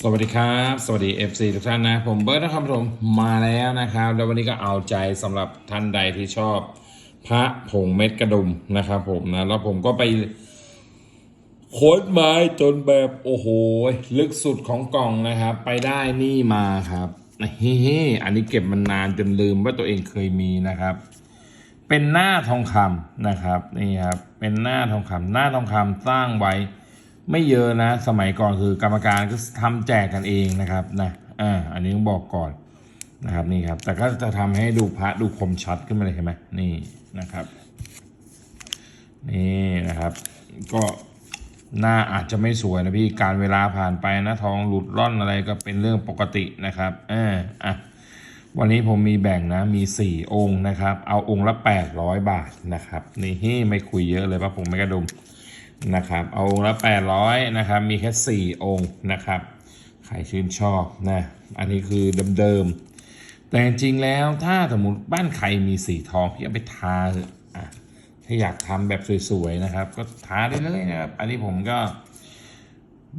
สวัสดีครับ สวัสดี FC ทุกท่านนะ ผมเบิร์ตนะครับผมมาแล้วนะครับ แล้ววันนี้ก็เอาใจสำหรับท่านใดที่ชอบ พระผงเม็ดกระดุมนะครับผมนะแล้วผมก็ไปโค้ดไม้จนแบบโอ้โห ลึกสุดของกล่องนะครับ ไปได้นี่มาครับเฮ้อันนี้เก็บมันนานจนลืมว่าตัวเองเคยมีนะครับ เป็นหน้าทองคำนะครับนี่ครับเป็นหน้าทองคำหน้าทองคำสร้างไว้ ไม่เยอะนะ สมัยก่อนคือกรรมการก็ทำแจกกันเองนะครับนะอ่าอันนี้ต้องบอกก่อนนะครับนี่ครับ แต่ก็จะทำให้ดูพระดูคมชัดขึ้นมาเลยเห็นไหมนี่นะครับนี่นะครับ ก็หน้าอาจจะไม่สวยนะพี่การเวลาผ่านไปนะทองหลุดร่อนอะไรก็เป็นเรื่องปกตินะครับเอออะวันนี้ผมมีแบ่งนะมี 4 องค์นะครับ เอาองค์ละ 800 บาทนะครับนี่ไม่คุยเยอะเลยปะผมไม่กระดุม นะครับเอาองค์ละ 800นะครับมีแค่ 4 องค์นะครับใครชื่นชอบนะอันนี้คือเดิมๆแต่จริงๆแล้วถ้าสมมติบ้านใครมีสีทองพี่เอาไปทาเถอะอะถ้าอยากทำแบบสวยๆนะครับ ก็ทาได้เลยนะครับ อันนี้ผมก็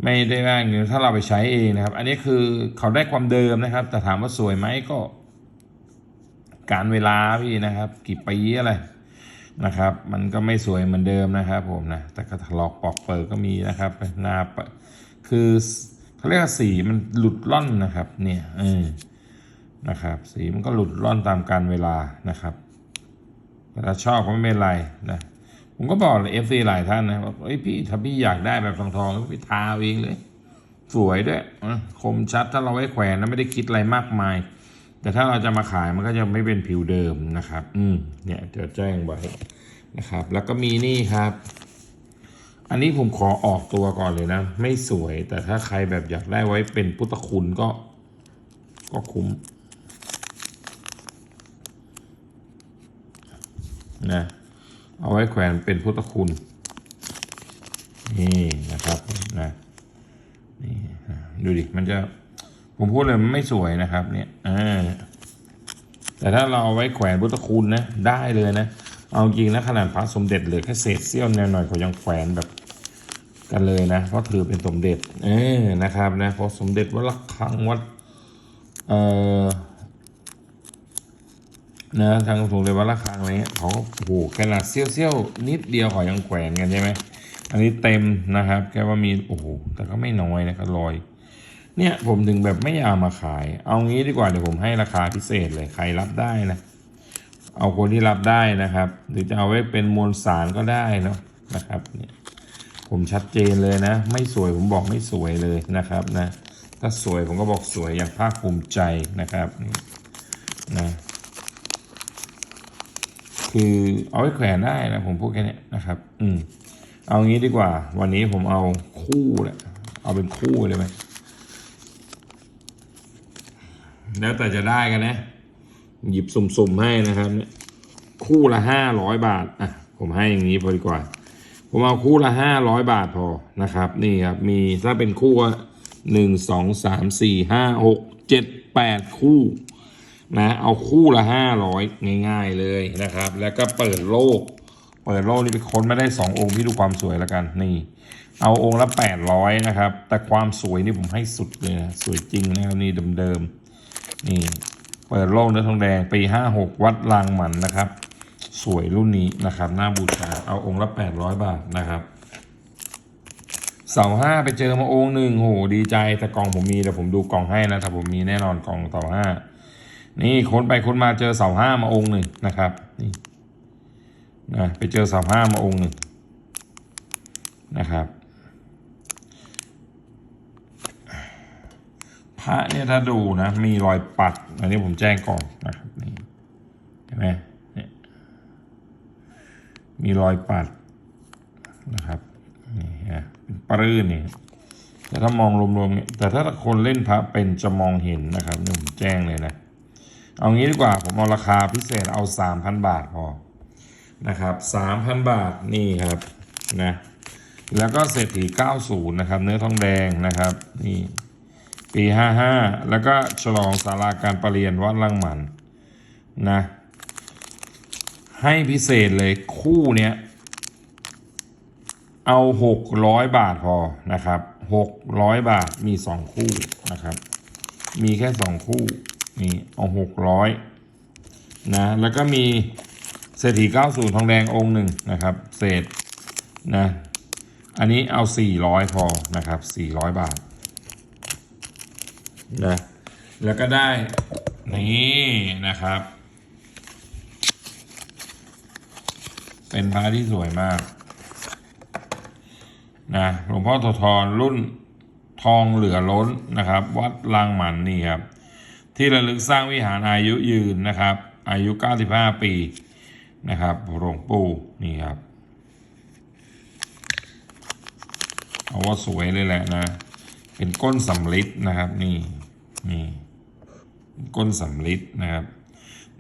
ไม่ได้ว่าอย่างนี้ถ้าเราไปใช้เองนะครับ อันนี้คือเขาได้ความเดิมนะครับ แต่ถามว่าสวยไหมก็ การเวลาพี่นะครับ กี่ปีอะไร นะครับ มันก็ไม่สวยเหมือนเดิมนะครับผมนะ แต่ก็ถลอกปอกเปิดก็มีนะครับหน้าเปิดคือเขาเรียกว่าสีมันหลุดล่อนนะครับ เนี่ยเออนะครับ สีมันก็หลุดล่อนตามการเวลานะครับแต่ถ้าชอบก็ไม่เป็นไรนะผมก็บอกเลยเอฟซีหลายท่านนะว่าเอ้ยพี่ถ้าพี่อยากได้แบบทองทองก็ไปทาเองเลย สวยด้วยคมชัดถ้าเราไว้แขวนนะไม่ได้คิดอะไรมากมาย แต่ถ้าเราจะมาขายมันก็จะไม่เป็นผิวเดิมนะครับ อืมเนี่ยจะแจ้งไว้นะครับ แล้วก็มีนี่ครับ อันนี้ผมขอออกตัวก่อนเลยนะ ไม่สวย แต่ถ้าใครแบบอยากได้ไว้เป็นพุทธคุณก็ ก็คุ้มนะเอาไว้แขวนเป็นพุทธคุณ นี่นะครับนะนี่อะดูดิ มันจะ ผมพูดเลยมันไม่สวยนะครับ เนี่ยอ่าแต่ถ้าเราเอาไว้แขวนพุทธคุณนะ ได้เลยนะ เอาจริงนะขนาดพระสมเด็จเหลือแค่เศษเสี้ยวแนวหน่อยเขายังแขวนแบบกันเลยนะ เพราะถือเป็นสมเด็จ เออนะครับนะเพราะสมเด็จวัดระฆังวัดเอ่อนะทางสูงเลยวัดระฆังอะไรเงี้ยเขาก็โอ้โหขนาดเสี้ยวๆนิดเดียวเขายังแขวนกันใช่ไหมอันนี้เต็มนะครับ แค่ว่ามีโอ้โหแต่ก็ไม่น้อยนะครับลอย เนี่ยผมถึงแบบไม่อยากมาขาย เอางี้ดีกว่าเดี๋ยวผมให้ราคาพิเศษเลยใครรับได้นะ เอาคนที่รับได้นะครับ หรือจะเอาไว้เป็นมวลสารก็ได้เนาะนะครับเนี่ยผมชัดเจนเลยนะ ไม่สวยผมบอกไม่สวยเลยนะครับนะถ้าสวยผมก็บอกสวยอย่างภาคภูมิใจนะครับนี่นะคือเอาไว้แขวนได้นะผมพูดแค่นี้นะครับ อืมเอางี้ดีกว่า วันนี้ผมเอาคู่แหละเอาเป็นคู่เลยไหม แล้วแต่จะได้กันนะ หยิบสุ่มๆให้นะครับ คู่ละห้าร้อยบาทอะผมให้อย่างนี้พอดีกว่า ผมเอาคู่ละห้าร้อยบาทพอนะครับ นี่ครับ มีถ้าเป็นคู่หนึ่งสองสามสี่ห้าหกเจ็ดแปดคู่นะเอาคู่ละห้าร้อยง่ายๆเลยนะครับ แล้วก็เปิดโลก เปิดโลกนี่ไปค้นมาได้สององค์พี่ดูความสวยแล้วกันนี่ เอาองค์ละแปดร้อยนะครับ แต่ความสวยนี่ผมให้สุดเลยนะสวยจริงนะครับนี่เดิมๆ นี่เปิดโลกเนื้อทองแดงปีห้าหกวัดลางหมันนะครับ สวยรุ่นนี้นะครับหน้าบูชาเอาองค์ละแปดร้อยบาทนะครับเสาห้าไปเจอมาองค์หนึ่งโหดีใจแต่กล่องผมมีแต่ผมดูกล่องให้นะถ้าผมมีแน่นอนกล่องเสาห้านี่ค้นไปค้นมาเจอเสาห้ามาองค์หนึ่งนะครับนี่นะไปเจอเสาห้ามาองค์หนึ่งนะครับ พระเนี่ยถ้าดูนะ มีรอยปัด อันนี้ผมแจ้งก่อนนะครับนี่เห็นไหมเนี่ยมีรอยปัดนะครับนี่ฮะเป็นปรื้นนี่แต่ถ้ามองรวมๆเนี่ยแต่ถ้าคนเล่นพระเป็นจะมองเห็นนะครับนี่ผมแจ้งเลยนะ เอางี้ดีกว่าผมเอาราคาพิเศษเอา 3,000 บาทพอนะครับ3,000 บาทนี่ครับนะแล้วก็เศรษฐี 90 นะครับ เนื้อทองแดงนะครับนี่ ปี 55 แล้วก็ฉลองสาราการประเรียนวัดลังหมันนะ ให้พิเศษเลยคู่เนี้ย เอา 600 บาทพอนะครับหกร้อยบาทมีสองคู่นะครับ มีแค่สองคู่นี่เอาหกร้อยนะแล้วก็มีเศรษฐีเก้าศูนย์ทองแดงองค์หนึ่งนะครับ เศษนะอันนี้เอาสี่ร้อยพอนะครับสี่ร้อยบาท นะแล้วก็ได้นี่นะครับ เป็นพระที่สวยมากนะหลวงพ่อโสธรรุ่นทองเหลือล้นนะครับ วัดลางหมันนี่ครับ ที่ระลึกสร้างวิหารอายุยืนนะครับ อายุ 95 ปีนะครับหลวงปู่นี่ครับเอาว่าสวยเลยแหละนะ เป็นก้นสำลิดนะครับนี่นี่ก้นสำลิดนะครับ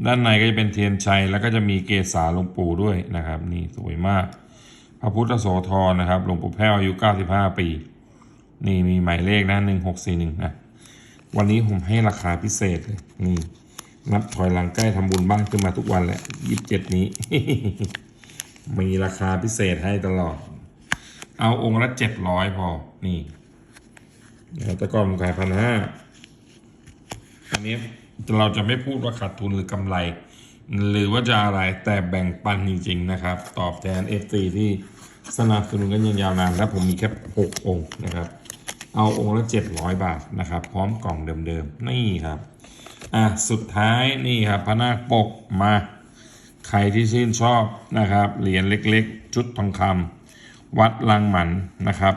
ด้านในก็จะเป็นเทียนชัยแล้วก็จะมีเกศาหลวงปู่ด้วยนะครับ นี่สวยมาก พระพุทธโสธรนะครับหลวงปู่แพ้วอายุ 95 ปี นี่มีหมายเลขนะ1641นะวันนี้ผมให้ราคาพิเศษเลยนี่นับถอยหลังใกล้ทำบุญบ้างขึ้นมาทุกวันแหละ27นี้ มีราคาพิเศษให้ตลอด เอาองค์ละ700พอ นี่ แต่ก่อนผมขายพันห้าอันนี้เราจะไม่พูดว่าขาดทุนหรือกำไร หรือว่าจะอะไรแต่แบ่งปันจริงๆนะครับ ตอบแทน FC ที่สนับสนุนกันยางยาวนาน และผมมีแค่6องค์นะครับ เอาองค์ละ700บาทนะครับ พร้อมกล่องเดิมๆ นี่ครับ อะ สุดท้ายนี่ครับพระนาคปกมา ใครที่ชื่นชอบนะครับ เหรียญเล็กๆ ชุดทองคำวัดลังหมันนะครับ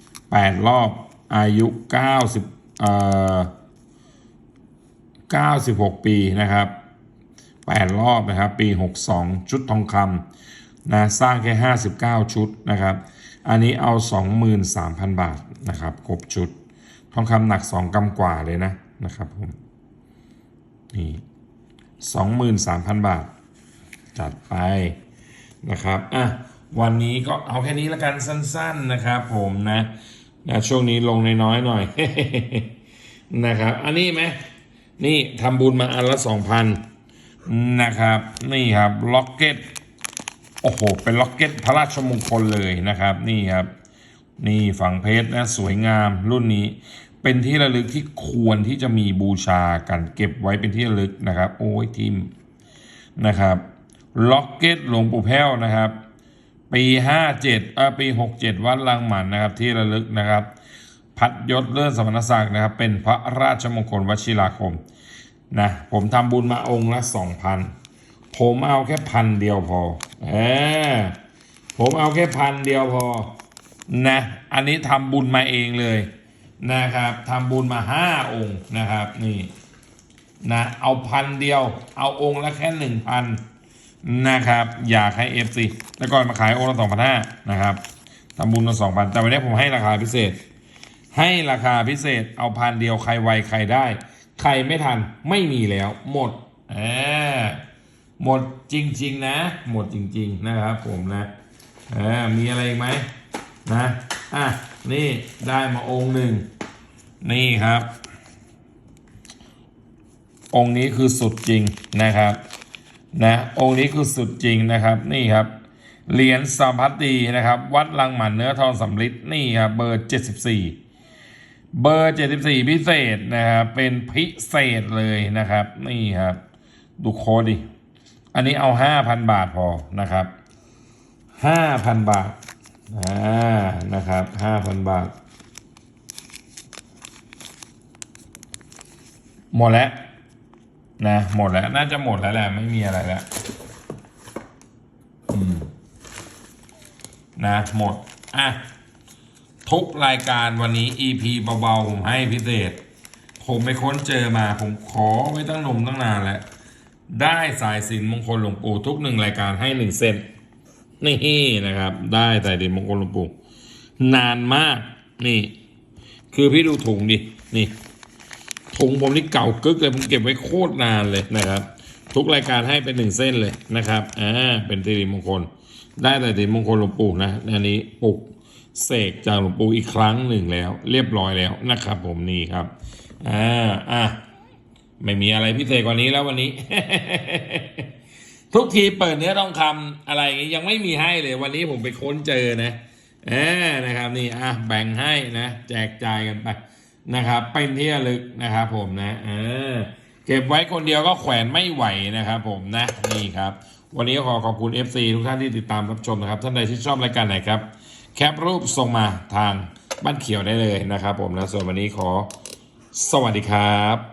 8รอบ อายุ 90เอ่อ96 ปีนะครับ 8 รอบนะครับ ปี 62 ชุดทองคำนะสร้างแค่ 59 ชุดนะครับ อันนี้เอา 23,000 บาทนะครับครบชุด ทองคำหนัก 2กรัมกว่าเลยนะนะครับผมนี่23,000 บาท จัดไปนะครับอะวันนี้ก็เอาแค่นี้ละกันสั้น ๆนะครับผมนะ นะช่วงนี้ลงในน้อยหน่อยนะครับ อันนี้ไหมนี่ทำบุญมาอันละสองพันนะครับ นี่ครับล็อกเก็ตโอ้โห เป็นล็อกเก็ตพระราชมงคลเลยนะครับ นี่ครับ นี่ฝั่งเพชรนะสวยงามรุ่นนี้ เป็นที่ระลึกที่ควรที่จะมีบูชากันเก็บไว้เป็นที่ระลึกนะครับ โอ้ยทีมนะครับล็อกเก็ตหลวงปู่แพ้วนะครับ ปีห้าเจ็ดเอปีหกเจ็ดวัดลังหมันนะครับที่ระลึกนะครับ พัดยศเลื่อนสมณศักดิ์นะครับ เป็นพระราชมงคลวชิราคมนะผมทำบุญมาองค์ละสองพันผมเอาแค่พันเดียวพอเออผมเอาแค่พันเดียวพอนะอันนี้ทำบุญมาเองเลยนะครับทำบุญมาห้าองค์นะครับนี่นะเอาพันเดียว เอาองค์ละแค่หนึ่งพัน นะครับ อยากให้เอฟซีแล้วก่อนมาขายองค์ละสองพันห้านะครับทำบุญมาสองพันแต่วันนี้ผมให้ราคาพิเศษ ให้ราคาพิเศษเอาพันเดียวใครไวใครได้ ใครไม่ทันไม่มีแล้ว หมดเออหมดจริง ๆ นะ หมดจริง ๆ นะครับผมนะเออมีอะไรอีกไหมนะอะนี่ได้มาองค์หนึ่งนี่ครับ องค์นี้คือสุดจริงนะครับ นะองค์นี้คือสุดจริงนะครับนี่ครับเหรียญสัมพัตตีนะครับ วัดลังหมันเนื้อทองสำริดนี่ครับเบอร์ 74 เบอร์ 74 พิเศษนะครับเป็นพิเศษเลยนะครับ นี่ครับ ดูโค้ดดิ อันนี้เอา 5,000 บาทพอนะครับ 5,000 บาทอ่านะครับ 5,000 บาท หมดแล้ว นะหมดแล้ว น่าจะหมดแล้วแหละ ไม่มีอะไรแล้วอืมนะหมด อะ ทุกรายการวันนี้ EP เบาๆ ผมให้พิเศษ ผมไปค้นเจอมา ผมขอไว้ตั้งนมตั้งนานแล้ว ได้สายสินมงคลหลวงปู่ทุกหนึ่งรายการให้หนึ่งเส้นนี่นะครับ ได้สายสินมงคลหลวงปู่นานมาก นี่ คือพี่ดูถุงดิ นี่ ถุงผมนี่เก่ากึกเลยผมเก็บไว้โคตรนานเลยนะครับ ทุกรายการให้เป็นหนึ่งเส้นเลยนะครับอ่าเป็นสิริมงคล ได้แต่สิริมงคลหลวงปู่นะอันนี้ปลุกเสกจากหลวงปู่อีกครั้งหนึ่งแล้ว เรียบร้อยแล้วนะครับ ผมนี่ครับอ่าอะไม่มีอะไรพิเศษกว่านี้แล้ววันนี้ ทุกทีเปิดเนื้อทองคำอะไรนี่ยังไม่มีให้เลย วันนี้ผมไปค้นเจอนะเออนะครับ นี่อะแบ่งให้นะ แจกจ่ายกันไป นะครับ เป็นที่ระลึกนะครับ ผมนะเออเก็บไว้คนเดียวก็แขวนไม่ไหวนะครับ ผมนะนี่ครับ วันนี้ขอขอบคุณ FC ทุกท่านที่ติดตามรับชมนะครับ ท่านใดที่ชอบรายการไหนครับ แคปรูปส่งมาทางบ้านเขียวได้เลยนะครับ ผมนะส่วนวันนี้ขอสวัสดีครับ